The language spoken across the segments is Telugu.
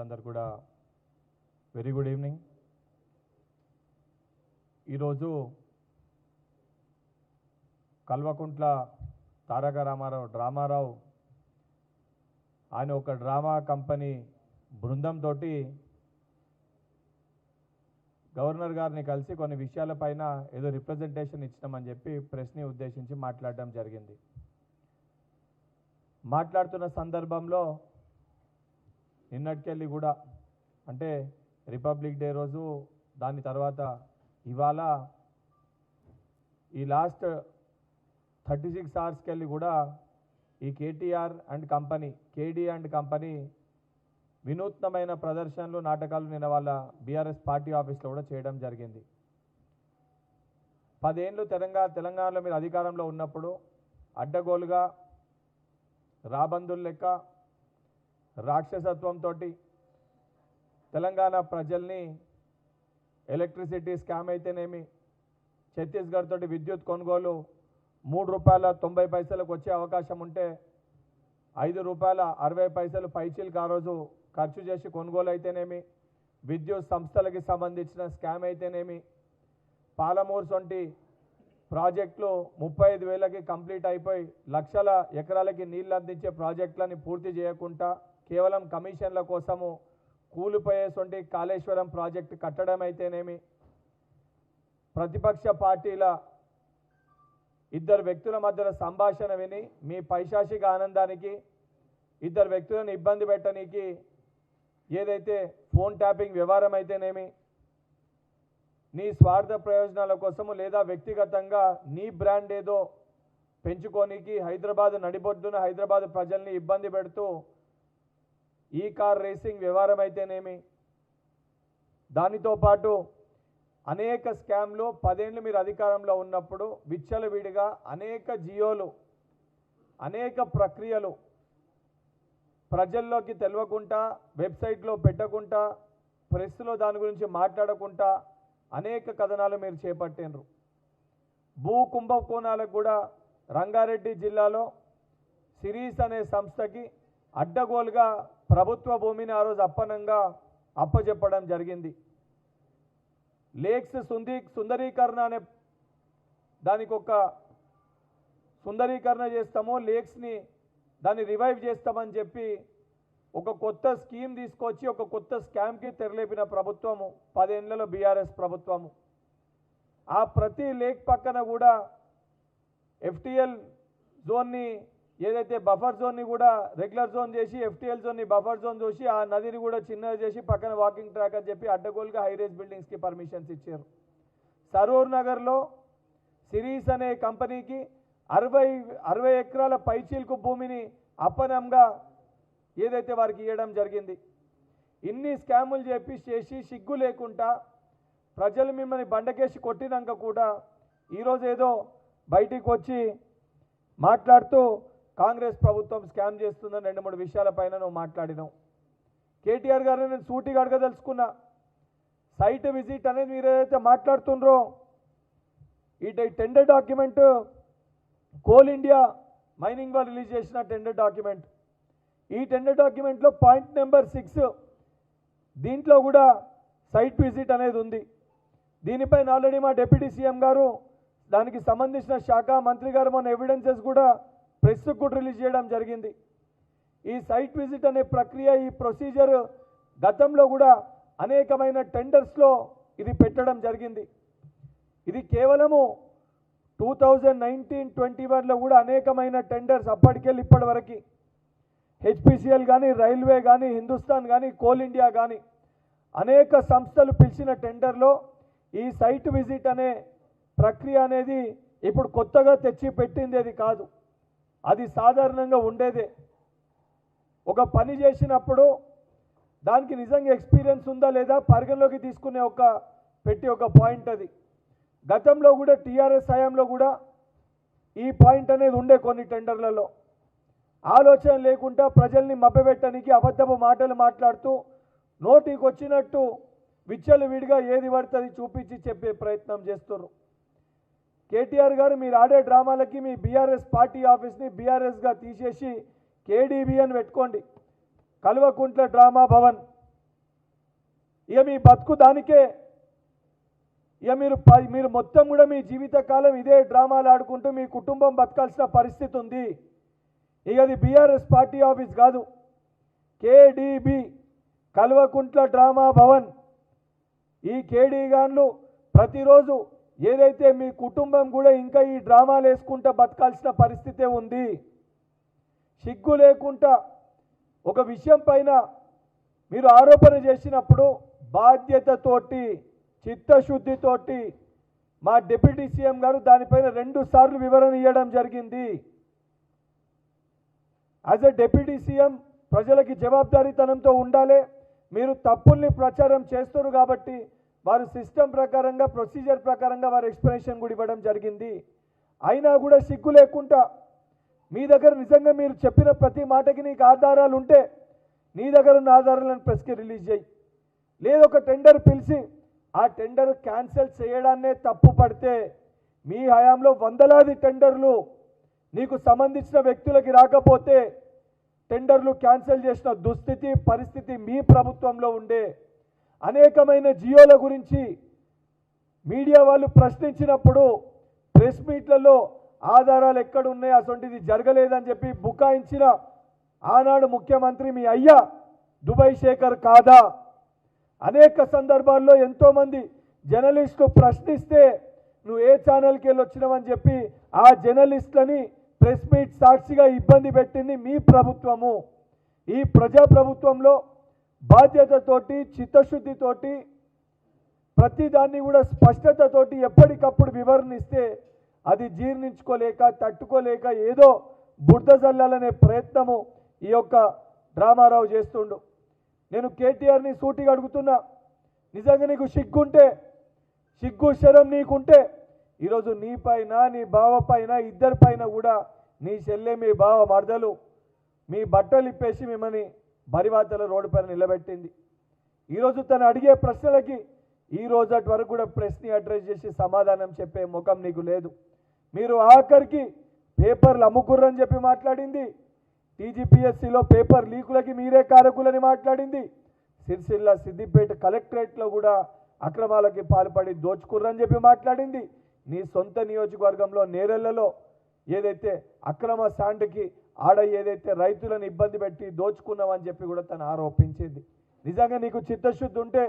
మిత్రులందరూ కూడా వెరీ గుడ్ ఈవినింగ్. ఈరోజు కల్వకుంట్ల తారక రామారావు డ్రామారావు ఆయన ఒక డ్రామా కంపెనీ బృందంతో గవర్నర్ గారిని కలిసి కొన్ని విషయాలపైన ఏదో రిప్రజెంటేషన్ ఇచ్చినామని చెప్పి ప్రెస్ని ఉద్దేశించి మాట్లాడడం జరిగింది. మాట్లాడుతున్న సందర్భంలో నిన్నటికెళ్ళి కూడా అంటే రిపబ్లిక్ డే రోజు దాని తర్వాత ఇవాళ ఈ లాస్ట్ థర్టీ సిక్స్ అవర్స్కి వెళ్ళి కూడా ఈ KTR and company కేడీ and company వినూత్నమైన ప్రదర్శనలు నాటకాలు నిన్న వాళ్ళ బీఆర్ఎస్ పార్టీ ఆఫీస్లో కూడా చేయడం జరిగింది. పదేళ్ళు తెలంగాణ తెలంగాణలో మీరు అధికారంలో ఉన్నప్పుడు అడ్డగోలుగా రాబందుల లెక్క రాక్షసత్వంతో తెలంగాణ ప్రజల్ని ఎలక్ట్రిసిటీ స్కామ్ అయితేనేమి ఛత్తీస్గఢ్ తోటి విద్యుత్ కొనుగోలు మూడు రూపాయల తొంభై పైసలకు వచ్చే అవకాశం ఉంటే ఐదు రూపాయల అరవై పైసలు పైచీలకు ఆ రోజు ఖర్చు చేసి కొనుగోలు అయితేనేమి విద్యుత్ సంస్థలకి సంబంధించిన స్కామ్ అయితేనేమి పాలమూర్స్ సొంటి ప్రాజెక్టులు ముప్పై ఐదు వేలకి కంప్లీట్ అయిపోయి లక్షల ఎకరాలకి నీళ్ళు అందించే ప్రాజెక్టులని పూర్తి చేయకుండా కేవలం కమిషన్ల కోసము కూలిపోయేసొంటి కాళేశ్వరం ప్రాజెక్టు కట్టడం అయితేనేమి ప్రతిపక్ష పార్టీల ఇద్దరు వ్యక్తుల మధ్యన సంభాషణ విని మీ పైశాచిక ఆనందానికి ఇద్దరు వ్యక్తులను ఇబ్బంది పెట్టనీకి ఏదైతే ఫోన్ ట్యాపింగ్ వ్యవహారం అయితేనేమి నీ స్వార్థ ప్రయోజనాల కోసము లేదా వ్యక్తిగతంగా నీ బ్రాండ్ ఏదో పెంచుకోనికి హైదరాబాద్ నడిబొడ్డున హైదరాబాద్ ప్రజల్ని ఇబ్బంది పెడుతూ ఈ కార్ రేసింగ్ వ్యవహారం అయితేనేమి? దానితో పాటు అనేక స్కామ్లు పదేళ్ళు మీరు అధికారంలో ఉన్నప్పుడు విచ్చలవిడిగా అనేక జియోలు అనేక ప్రక్రియలు ప్రజల్లోకి తెలియకుండా వెబ్సైట్లో పెట్టకుండా ప్రెస్లో దాని గురించి మాట్లాడకుండా అనేక కథనాలు మీరు చేపట్టినరు భూ కుంభకోణాలకు కూడా రంగారెడ్డి జిల్లాలో సిరీస్ అనే సంస్థకి అడ్డగోలుగా ప్రభుత్వ భూమిని ఆ రోజు అప్పనంగా అప్పచెప్పడం జరిగింది. లేక్స్ సుందీ సుందరీకరణ అనే దానికి ఒక సుందరీకరణ చేస్తాము లేక్స్ని దాన్ని రివైవ్ చేస్తామని చెప్పి ఒక కొత్త స్కీమ్ తీసుకొచ్చి ఒక కొత్త స్కామ్కి తెరలేపిన ప్రభుత్వము పదేళ్ళలో బీఆర్ఎస్ ప్రభుత్వము. ఆ ప్రతి లేక్ పక్కన కూడా ఎఫ్టిఎల్ జోన్ని ఏదైతే బఫర్ జోన్ని కూడా రెగ్యులర్ జోన్ చేసి ఎఫ్టీఎల్ జోన్ని బఫర్ జోన్ చూసి ఆ నదిని కూడా చిన్నది చేసి పక్కన వాకింగ్ ట్రాక్ అని చెప్పి అడ్డగోలుగా హైరేజ్ బిల్డింగ్స్కి పర్మిషన్స్ ఇచ్చారు. సరూర్ నగర్లో సిరీస్ అనే కంపెనీకి అరవై అరవై ఎకరాల పైచీలకు భూమిని అప్పనంగా ఏదైతే వారికి ఇవ్వడం జరిగింది ఇన్ని స్కాములు చెప్పి చేసి సిగ్గు లేకుండా ప్రజలు మిమ్మల్ని బండకేసి కొట్టినాక కూడా ఈరోజు ఏదో బయటికి వచ్చి మాట్లాడుతూ కాంగ్రెస్ ప్రభుత్వం స్కామ్ చేస్తుందని రెండు మూడు విషయాలపైన నువ్వు మాట్లాడినావు. కేటీఆర్ గారిని నేను సూటిగా అడగదలుచుకున్నా. సైట్ విజిట్ అనేది మీరు ఏదైతే మాట్లాడుతుండ్రో ఈ tender document Coal India mining వాళ్ళు రిలీజ్ చేసిన టెండర్ డాక్యుమెంట్. ఈ టెండర్ డాక్యుమెంట్లో పాయింట్ నెంబర్ సిక్స్ దీంట్లో కూడా సైట్ విజిట్ అనేది ఉంది. దీనిపైన ఆల్రెడీ మా డిప్యూటీ సీఎం గారు దానికి సంబంధించిన శాఖ మంత్రి గారు మన ఎవిడెన్సెస్ కూడా ప్రెస్కు కూడా రిలీజ్ చేయడం జరిగింది. ఈ సైట్ విజిట్ అనే ప్రక్రియ ఈ ప్రొసీజర్ గతంలో కూడా అనేకమైన టెండర్స్లో ఇది పెట్టడం జరిగింది. ఇది కేవలము టూ థౌజండ్ నైన్టీన్ ట్వంటీ వన్లో కూడా అనేకమైన టెండర్స్ అప్పటికెళ్ళి ఇప్పటి వరకు హెచ్పిసిఎల్ కానీ రైల్వే కానీ హిందుస్థాన్ కానీ కోల్ ఇండియా కానీ అనేక సంస్థలు పిలిచిన టెండర్లో ఈ సైట్ విజిట్ అనే ప్రక్రియ అనేది ఇప్పుడు కొత్తగా తెచ్చి పెట్టింది అది కాదు. అది సాధారణంగా ఉండేదే. ఒక పని చేసినప్పుడు దానికి నిజంగా ఎక్స్పీరియన్స్ ఉందా లేదా పరిగణలోకి తీసుకునే ఒక పెట్టి ఒక పాయింట్ అది. గతంలో కూడా టీఆర్ఎస్ హయాంలో కూడా ఈ పాయింట్ అనేది ఉండే కొన్ని టెండర్లలో. ఆలోచన లేకుండా ప్రజల్ని మభ్యపెట్టడానికి అబద్ధపు మాటలు మాట్లాడుతూ నోటికి వచ్చినట్టు విచ్చలు విడిగా ఏది పడుతుంది చూపించి చెప్పే ప్రయత్నం చేస్తున్నారు కేటీఆర్ గారు మీరు ఆడే డ్రామాలకి మీ బీఆర్ఎస్ పార్టీ ఆఫీస్ని బీఆర్ఎస్గా తీసేసి కేడీబీ అని పెట్టుకోండి. కల్వకుంట్ల డ్రామా భవన్. ఇక మీ బతుకు దానికే. ఇక మీరు ప- మీరు మొత్తం కూడా మీ జీవితకాలం ఇదే డ్రామాలు ఆడుకుంటూ మీ కుటుంబం బతకాల్సిన పరిస్థితి ఉంది. ఇక అది బీఆర్ఎస్ పార్టీ ఆఫీస్ కాదు. కేడీబీ కల్వకుంట్ల డ్రామా భవన్. ఈ కేడీ గాన్లు ప్రతిరోజు ఏదైతే మీ కుటుంబం కూడా ఇంకా ఈ డ్రామాలు వేసుకుంటా బతకాల్సిన పరిస్థితే ఉంది సిగ్గు లేకుండా ఒక విషయం పైన మీరు ఆరోపణ చేసినప్పుడు బాధ్యతతోటి చిత్తశుద్ధితోటి మా డిప్యూటీ సీఎం గారు దానిపైన రెండు సార్లు వివరణ ఇవ్వడం జరిగింది. యాజ్ ఎ డిప్యూటీ సీఎం ప్రజలకి జవాబుదారీతనంతో ఉండాలి మీరు తప్పుల్ని ప్రచారం చేస్తారు కాబట్టి వారు సిస్టమ్ ప్రకారంగా ప్రొసీజర్ ప్రకారంగా వారు ఎక్స్ప్లెనేషన్ కూడా ఇవ్వడం జరిగింది. అయినా కూడా సిగ్గు లేకుండా మీ దగ్గర నిజంగా మీరు చెప్పిన ప్రతి మాటకి నీకు ఆధారాలు ఉంటే నీ దగ్గర ఉన్న ఆధారాలను ప్రెస్కి రిలీజ్ చేయి. లేదు ఒక టెండర్ పిలిచి ఆ టెండర్ క్యాన్సిల్ చేయడాన్నే తప్పు పడితే మీ హయాంలో వందలాది టెండర్లు నీకు సంబంధించిన వ్యక్తులకి రాకపోతే టెండర్లు క్యాన్సిల్ చేసిన దుస్థితి పరిస్థితి మీ ప్రభుత్వంలో ఉండే అనేకమైన జియోల గురించి మీడియా వాళ్ళు ప్రశ్నించినప్పుడు ప్రెస్ మీట్లలో ఆధారాలు ఎక్కడున్నాయి అటువంటిది జరగలేదని చెప్పి బుకాయించిన ఆనాడు ముఖ్యమంత్రి మీ అయ్యా దుబాయ్ శేఖర్ కాదా? అనేక సందర్భాల్లో ఎంతోమంది జర్నలిస్టులు ప్రశ్నిస్తే నువ్వు ఏ ఛానల్కి వెళ్ళి వచ్చినావని చెప్పి ఆ జర్నలిస్టులని ప్రెస్ మీట్ సాక్షిగా ఇబ్బంది పెట్టింది మీ ప్రభుత్వము. ఈ ప్రజా ప్రభుత్వంలో బాధ్యతతోటి చిత్తశుద్ధితోటి ప్రతిదాన్ని కూడా స్పష్టతతోటి ఎప్పటికప్పుడు వివరణ ఇస్తే అది జీర్ణించుకోలేక తట్టుకోలేక ఏదో బురద జల్లాలనే ప్రయత్నము ఈ యొక్క డ్రామారావు చేస్తుండు. నేను కేటీఆర్ని సూటిగా అడుగుతున్నా నిజంగా నీకు సిగ్గుంటే సిగ్గు శరం నీకుంటే ఈరోజు నీ పైన నీ బావ పైన ఇద్దరి పైన కూడా నీ చెల్లె మీ బావ మరదలు మీ బట్టలు ఇప్పేసి మిమ్మల్ని బరివాతల రోడ్డు పైన నిలబెట్టింది. ఈరోజు తను అడిగే ప్రశ్నలకి ఈ రోజటి వరకు కూడా ప్రెస్ని అడ్రస్ చేసి సమాధానం చెప్పే ముఖం నీకు లేదు. మీరు ఆఖరికి పేపర్లు అమ్ముకుర్రని చెప్పి మాట్లాడింది. టీజీపీఎస్సీలో పేపర్ లీకులకి మీరే కారకులని మాట్లాడింది. సిరిసిల్ల సిద్దిపేట కలెక్టరేట్లో కూడా అక్రమాలకి పాల్పడి దోచుకుర్రని చెప్పి మాట్లాడింది. నీ సొంత నియోజకవర్గంలో నేరెళ్ళలో ఏదైతే అక్రమ శాండ్కి ఆడ ఏదైతే రైతులను ఇబ్బంది పెట్టి దోచుకున్నావని చెప్పి కూడా తను ఆరోపించింది. నిజంగా నీకు చిత్తశుద్ధి ఉంటే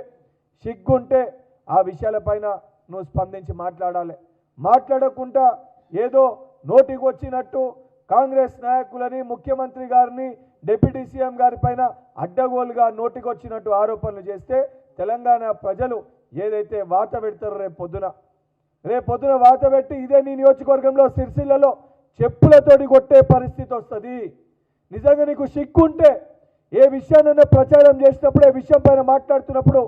సిగ్గుంటే ఆ విషయాలపైన నువ్వు స్పందించి మాట్లాడాలి. మాట్లాడకుండా ఏదో నోటికి వచ్చినట్టు కాంగ్రెస్ నాయకులని ముఖ్యమంత్రి గారిని డిప్యూటీ సీఎం గారి పైన అడ్డగోలుగా నోటికి వచ్చినట్టు ఆరోపణలు చేస్తే తెలంగాణ ప్రజలు ఏదైతే వాత పెడతారో రేపు పొద్దున రేపు పొద్దున వాత పెట్టి ఇదే నీ నియోజకవర్గంలో సిరిసిల్లలో చెప్పులతోటి కొట్టే పరిస్థితి వస్తుంది. నిజంగా నీకు సిగ్గుంటే ఏ విషయాన్ని ప్రచారం చేసినప్పుడు ఏ విషయం పైన మాట్లాడుతున్నప్పుడు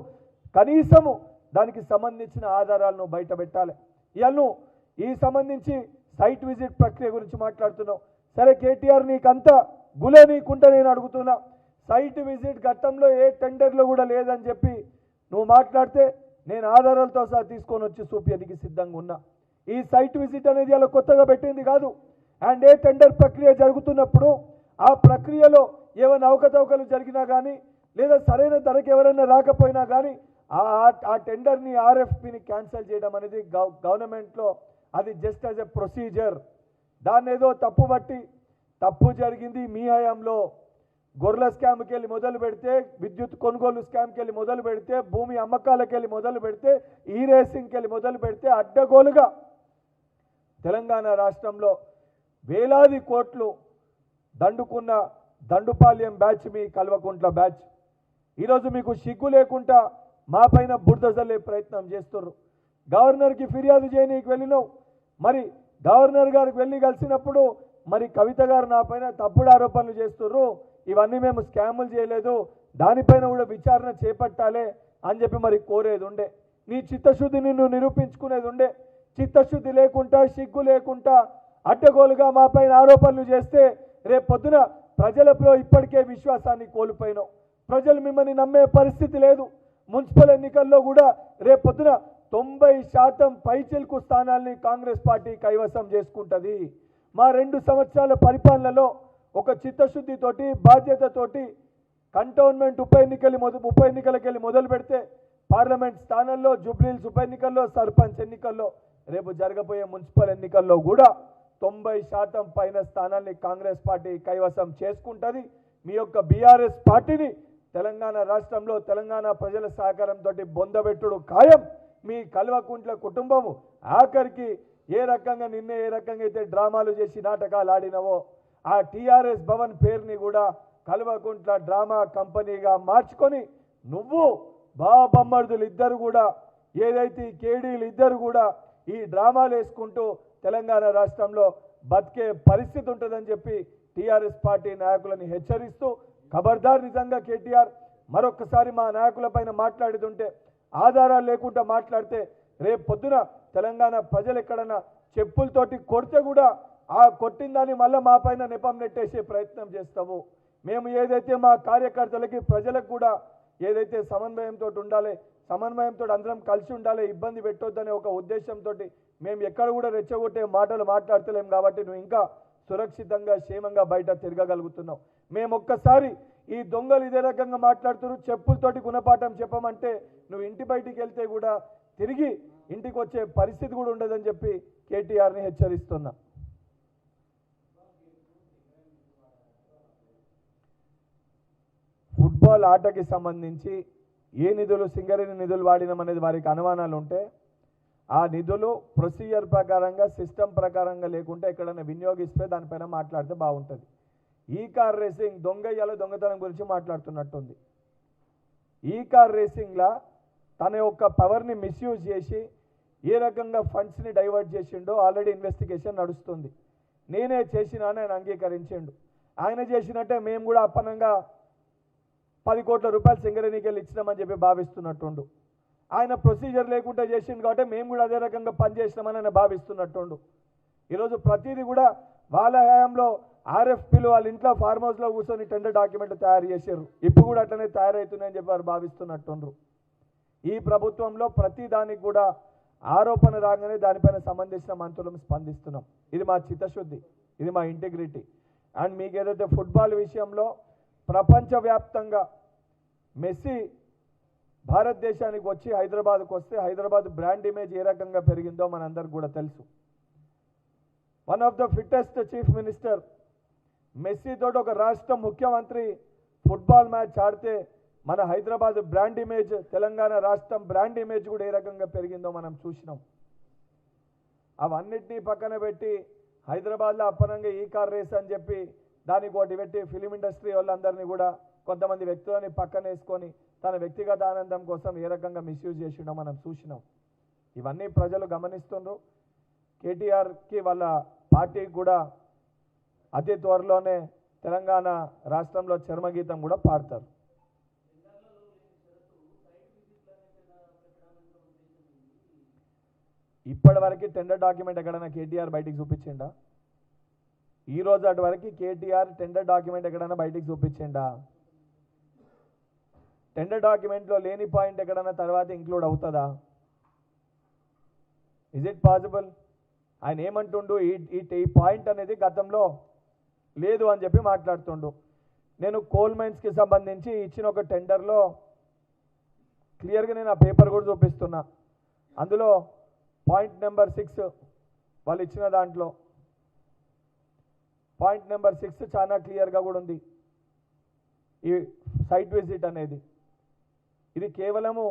కనీసము దానికి సంబంధించిన ఆధారాలను బయట పెట్టాలి. ఇవన్ను ఈ సంబంధించి సైట్ విజిట్ ప్రక్రియ గురించి మాట్లాడుతున్నావు. సరే కేటీఆర్ నీకంతా గులే నీకుంటే నేను అడుగుతున్నా. సైట్ విజిట్ గతంలో ఏ టెండర్లో కూడా లేదని చెప్పి నువ్వు మాట్లాడితే నేను ఆధారాలతో సహా తీసుకొని వచ్చి చూపించడానికి సిద్ధంగా ఉన్నా. ఈ సైట్ విజిట్ అనేది అలా కొత్తగా పెట్టింది కాదు. అండ్ ఏ టెండర్ ప్రక్రియ జరుగుతున్నప్పుడు ఆ ప్రక్రియలో ఏమైనా అవకతవకలు జరిగినా కానీ లేదా సరైన ధరకు ఎవరైనా రాకపోయినా కానీ ఆ ఆ టెండర్ని ఆర్ఎఫ్పిని క్యాన్సిల్ చేయడం అనేది గవర్నమెంట్లో అది జస్ట్ యాజ్ ఎ ప్రొసీజర్. దాన్ని ఏదో తప్పు బట్టి తప్పు జరిగింది మీ హయాంలో. గొర్రెల స్కామ్కి వెళ్ళి మొదలు పెడితే విద్యుత్ కొనుగోలు స్కామ్కి వెళ్ళి మొదలు పెడితే భూమి అమ్మకాలకు వెళ్ళి మొదలు పెడితే ఈ రేసింగ్కి వెళ్ళి మొదలు పెడితే అడ్డగోలుగా తెలంగాణ రాష్ట్రంలో వేలాది కోట్లు దండుకున్న దండుపాల్యం బ్యాచ్ మీ కల్వకుంట్ల బ్యాచ్. ఈరోజు మీకు సిగ్గు లేకుండా మా పైన బురద ప్రయత్నం చేస్తుర్రు. గవర్నర్కి ఫిర్యాదు చేయనీకి వెళ్ళినావు. మరి గవర్నర్ గారికి వెళ్ళి కలిసినప్పుడు మరి కవిత గారు నా పైన తప్పుడు ఆరోపణలు చేస్తున్నారు ఇవన్నీ మేము స్కాములు చేయలేదు. దానిపైన కూడా విచారణ చేపట్టాలి అని చెప్పి మరి కోరేది ఉండే. నీ చిత్తశుద్ధిని నిన్ను నిరూపించుకునేది ఉండే. చిత్తశుద్ధి లేకుండా సిగ్గు లేకుండా అడ్డగోలుగా మా పైన ఆరోపణలు చేస్తే రేపు పొద్దున ప్రజలలో ఇప్పటికే విశ్వాసాన్ని కోల్పోయినాం. ప్రజలు మిమ్మల్ని నమ్మే పరిస్థితి లేదు. మున్సిపల్ ఎన్నికల్లో కూడా రేపు పొద్దున తొంభై శాతం పైచిల్కు స్థానాల్ని కాంగ్రెస్ పార్టీ కైవసం చేసుకుంటుంది. మా రెండు సంవత్సరాల పరిపాలనలో ఒక చిత్తశుద్ధితోటి బాధ్యతతోటి కంటోన్మెంట్ ఉప ఎన్నికలు మొద ఉప ఎన్నికలకి వెళ్ళి మొదలు పెడితే పార్లమెంట్ స్థానంలో జూబ్లీల్స్ ఉప ఎన్నికల్లో సర్పంచ్ ఎన్నికల్లో రేపు జరగబోయే మున్సిపల్ ఎన్నికల్లో కూడా తొంభై శాతం పైన స్థానాన్ని కాంగ్రెస్ పార్టీ కైవసం చేసుకుంటుంది. మీ యొక్క బీఆర్ఎస్ పార్టీని తెలంగాణ రాష్ట్రంలో తెలంగాణ ప్రజల సహకారంతో బొందబెట్టుడు ఖాయం. మీ కల్వకుంట్ల కుటుంబము ఆఖరికి ఏ రకంగా నిన్నే ఏ రకంగా అయితే డ్రామాలు చేసి నాటకాలు ఆడినవో ఆ టీఆర్ఎస్ భవన్ పేరుని కూడా కల్వకుంట్ల డ్రామా కంపెనీగా మార్చుకొని నువ్వు బాబమ్మర్దులు ఇద్దరు కూడా ఏదైతే ఈ కేడీలు ఇద్దరు కూడా ఈ డ్రామాలు వేసుకుంటూ తెలంగాణ రాష్ట్రంలో బతికే పరిస్థితి ఉంటుందని చెప్పి టీఆర్ఎస్ పార్టీ నాయకులని హెచ్చరిస్తూ ఖబర్దార్ నిజంగా కేటీఆర్ మరొకసారి మా నాయకులపైన మాట్లాడుతుంటే ఆధారాలు లేకుండా మాట్లాడితే రేపు పొద్దున తెలంగాణ ప్రజలు ఎక్కడన్నా చెప్పులతోటి కొడితే కూడా ఆ కొట్టిందాన్ని మళ్ళీ మా పైన నెపం నెట్టేసే ప్రయత్నం చేస్తాము మేము ఏదైతే మా కార్యకర్తలకి ప్రజలకు కూడా ఏదైతే సమన్వయంతో ఉండాలి సమన్వయంతో అందరం కలిసి ఉండాలి ఇబ్బంది పెట్టొద్దనే ఒక ఉద్దేశంతో మేము ఎక్కడ కూడా రెచ్చగొట్టే మాటలు మాట్లాడతలేం కాబట్టి నువ్వు ఇంకా సురక్షితంగా క్షేమంగా బయట తిరగగలుగుతున్నావు. మేము ఒక్కసారి ఈ దొంగలు ఇదే రకంగా మాట్లాడుతున్నారు చెప్పులతోటి గుణపాఠం చెప్పమంటే నువ్వు ఇంటి బయటికి వెళ్తే కూడా తిరిగి ఇంటికి వచ్చే పరిస్థితి కూడా ఉండదని చెప్పి కేటీఆర్ని హెచ్చరిస్తున్నా. ఫుట్బాల్ ఆటకి సంబంధించి ఏ నిధులు సింగరేణి నిధులు వాడినాం అనేది వారికి అనుమానాలు ఉంటే ఆ నిధులు ప్రొసీజర్ ప్రకారంగా సిస్టమ్ ప్రకారంగా లేకుంటే ఎక్కడైనా వినియోగిస్తే దానిపైన మాట్లాడితే బాగుంటుంది. ఈ కార్ రేసింగ్ దొంగయ్యాల దొంగతనం గురించి మాట్లాడుతున్నట్టుంది. ఈ కార్ రేసింగ్లా తన యొక్క పవర్ని మిస్యూజ్ చేసి ఏ రకంగా ఫండ్స్ని డైవర్ట్ చేసిండో ఆల్రెడీ ఇన్వెస్టిగేషన్ నడుస్తుంది. నేనే చేసినా అని ఆయన అంగీకరించిండు. ఆయన చేసినట్టే మేము కూడా అప్పనంగా పది కోట్ల రూపాయలు సింగరేణికి వెళ్ళి ఇచ్చినామని చెప్పి భావిస్తున్నట్టుండు. ఆయన ప్రొసీజర్ లేకుండా చేసిండు కాబట్టి మేము కూడా అదే రకంగా పనిచేసినామని ఆయన భావిస్తున్నట్టుండు. ఈరోజు ప్రతిదీ కూడా వాళ్ళ హయాంలో ఆర్ఎఫ్పీలు వాళ్ళ ఇంట్లో ఫార్మ్ హౌస్లో కూర్చొని టెండర్ డాక్యుమెంట్ తయారు చేశారు. ఇప్పుడు కూడా అట్లనే తయారవుతున్నాయని చెప్పి వారు భావిస్తున్నట్టుండ్రు. ఈ ప్రభుత్వంలో ప్రతి దానికి కూడా ఆరోపణ రాగానే దానిపైన సంబంధించిన మంత్రులను స్పందిస్తున్నాం. ఇది మా చిత్తశుద్ధి. ఇది మా ఇంటిగ్రిటీ అండ్ మీకు ఏదైతే ఫుట్బాల్ విషయంలో ప్రపంచవ్యాప్తంగా మెస్సీ భారతదేశానికి వచ్చి హైదరాబాద్కు వస్తే హైదరాబాద్ బ్రాండ్ ఇమేజ్ ఏ రకంగా పెరిగిందో మనందరికి కూడా తెలుసు. One of the fittest chief minister మెస్సీతో ఒక రాష్ట్ర ముఖ్యమంత్రి ఫుట్బాల్ మ్యాచ్ ఆడితే మన హైదరాబాద్ బ్రాండ్ ఇమేజ్ తెలంగాణ రాష్ట్రం బ్రాండ్ ఇమేజ్ కూడా ఏ రకంగా పెరిగిందో మనం చూసినాం. అవన్నిటినీ పక్కన పెట్టి హైదరాబాద్లో అప్పనంగా ఈ కార్ రేస్ అని చెప్పి దానికి ఒకటి పెట్టి ఫిలిం ఇండస్ట్రీ వాళ్ళందరినీ కూడా కొంతమంది వ్యక్తులని పక్కన వేసుకొని తన వ్యక్తిగత ఆనందం కోసం ఏ రకంగా మిస్యూజ్ చేసిండో మనం చూసినాం. ఇవన్నీ ప్రజలు గమనిస్తుండ్రు. కేటీఆర్కి వాళ్ళ పార్టీకి కూడా అతి త్వరలోనే తెలంగాణ రాష్ట్రంలో చర్మగీతం కూడా పాడతారు. ఇప్పటివరకు టెండర్ డాక్యుమెంట్ ఎక్కడైనా కేటీఆర్ బయటికి చూపించిండా? ఈ రోజు అటు వరకు కేటీఆర్ టెండర్ డాక్యుమెంట్ ఎక్కడైనా బయటికి చూపించిండా? టెండర్ డాక్యుమెంట్లో లేని పాయింట్ ఎక్కడైనా తర్వాత ఇంక్లూడ్ అవుతుందా? ఇజ్ ఇట్ పాసిబుల్ ఆయన ఏమంటుండు ఈ ఈ- ఈ పాయింట్ అనేది గతంలో లేదు అని చెప్పి మాట్లాడుతుండు. నేను కోల్ మైన్స్కి సంబంధించి ఇచ్చిన ఒక టెండర్లో క్లియర్గా నేను ఆ పేపర్ కూడా చూపిస్తున్నా. అందులో పాయింట్ నెంబర్ సిక్స్ వాళ్ళు ఇచ్చిన దాంట్లో. పాయింట్ నెంబర్ సిక్స్ చాలా క్లియర్గా కూడా ఉంది. ఈ సైట్ విజిట్ అనేది. ఇది కేవలము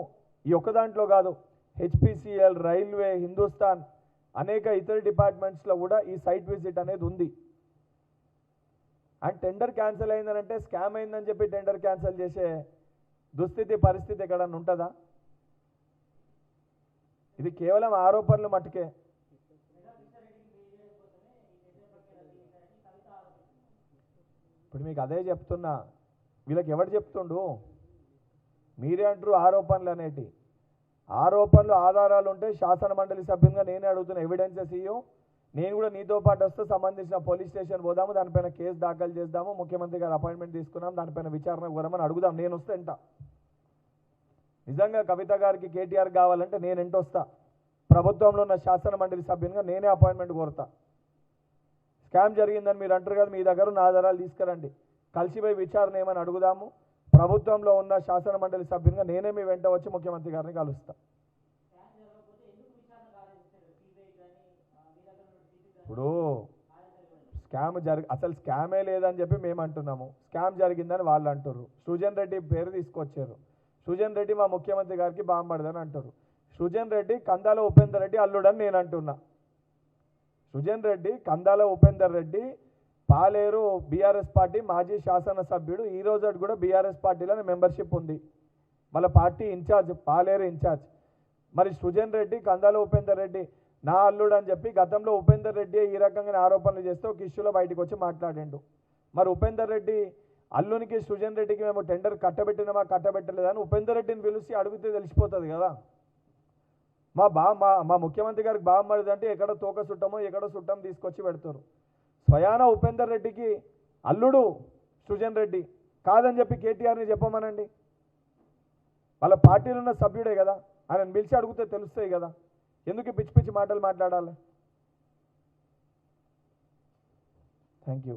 ఈ ఒక్క దాంట్లో కాదు హెచ్పిసిఎల్ రైల్వే హిందుస్థాన్ అనేక ఇతర డిపార్ట్మెంట్స్లో కూడా ఈ సైట్ విజిట్ అనేది ఉంది. అండ్ టెండర్ క్యాన్సిల్ అయిందనంటే స్కామ్ అయిందని చెప్పి టెండర్ క్యాన్సిల్ చేసే దుస్థితి పరిస్థితి ఎక్కడన్నా ఉంటుందా? ఇది కేవలం ఆరోపణలు మట్టుకే ఇప్పుడు మీకు అదే చెప్తున్నా. వీళ్ళకి ఎవడు చెప్తుండు? మీరే అంటారు ఆరోపణలు అనేటి. ఆరోపణలు ఆధారాలు ఉంటే శాసన మండలి సభ్యునిగా నేనే అడుగుతున్నా. ఎవిడెన్సెస్ ఇయ్యం నేను కూడా నీతో పాటు వస్తే సంబంధించిన పోలీస్ స్టేషన్ పోదాము దానిపైన కేసు దాఖలు చేద్దాము ముఖ్యమంత్రి గారు అపాయింట్మెంట్ తీసుకున్నాం దానిపైన విచారణ కోరమని అడుగుదాం. నేను వస్తే ఎంట నిజంగా కవిత గారికి కేటీఆర్ కావాలంటే నేను ఎంట వస్తా ప్రభుత్వంలో ఉన్న శాసన మండలి సభ్యునిగా నేనే అపాయింట్మెంట్ కోరుతా. స్కామ్ జరిగిందని మీరు అంటారు కదా మీ దగ్గర ఉన్న ఆధారాలు తీసుకురండి. కలిసిపోయి విచారణ ఏమని అడుగుదాము? ప్రభుత్వంలో ఉన్న శాసన మండలి సభ్యునిగా నేనే మీ వెంట వచ్చి ముఖ్యమంత్రి గారిని కలుస్తా. ఇప్పుడు స్కామ్ జరిగి అసలు స్కామే లేదని చెప్పి మేము అంటున్నాము. స్కామ్ జరిగిందని వాళ్ళు అంటారు సృజన్ రెడ్డి పేరు తీసుకొచ్చారు. సృజన్ రెడ్డి మా ముఖ్యమంత్రి గారికి బాంబడదని అంటారు సృజన్ రెడ్డి కందాల ఉపేందర్ రెడ్డి అల్లుడని నేను అంటున్నా. సుజన్ రెడ్డి కందాల ఉపేందర్ రెడ్డి పాలేరు బీఆర్ఎస్ పార్టీ మాజీ శాసనసభ్యుడు ఈ రోజు కూడా బీఆర్ఎస్ పార్టీలోనే మెంబర్షిప్ ఉంది. మళ్ళీ పార్టీ ఇన్ఛార్జ్ పాలేరు ఇన్ఛార్జ్. మరి సుజన్ రెడ్డి కందాల ఉపేందర్ రెడ్డి నా అల్లుడు అని చెప్పి గతంలో ఉపేందర్ రెడ్డి ఈ రకంగా ఆరోపణలు చేస్తే ఒక ఇష్యూలో బయటకు వచ్చి మాట్లాడిండు. మరి ఉపేందర్ రెడ్డి అల్లునికి సుజన్ రెడ్డికి మేము టెండర్ కట్టబెట్టినామా కట్టబెట్టలేదని ఉపేందర్ రెడ్డిని పిలిచి అడిగితే తెలిసిపోతుంది కదా. మా బా మా మా ముఖ్యమంత్రి గారికి బామ్మడిది అంటే ఎక్కడ తోక చుట్టమో ఎక్కడ చుట్టం తీసుకొచ్చి పెడతారు. స్వయాన ఉపేందర్ రెడ్డికి అల్లుడు సుజన్ రెడ్డి కాదని చెప్పి కేటీఆర్ని చెప్పమనండి. వాళ్ళ పార్టీలో ఉన్న సభ్యుడే కదా. ఆయన పిలిచి అడిగితే తెలుస్తాయి కదా. ఎందుకు పిచ్చి పిచ్చి మాటలు మాట్లాడాలి? Thank you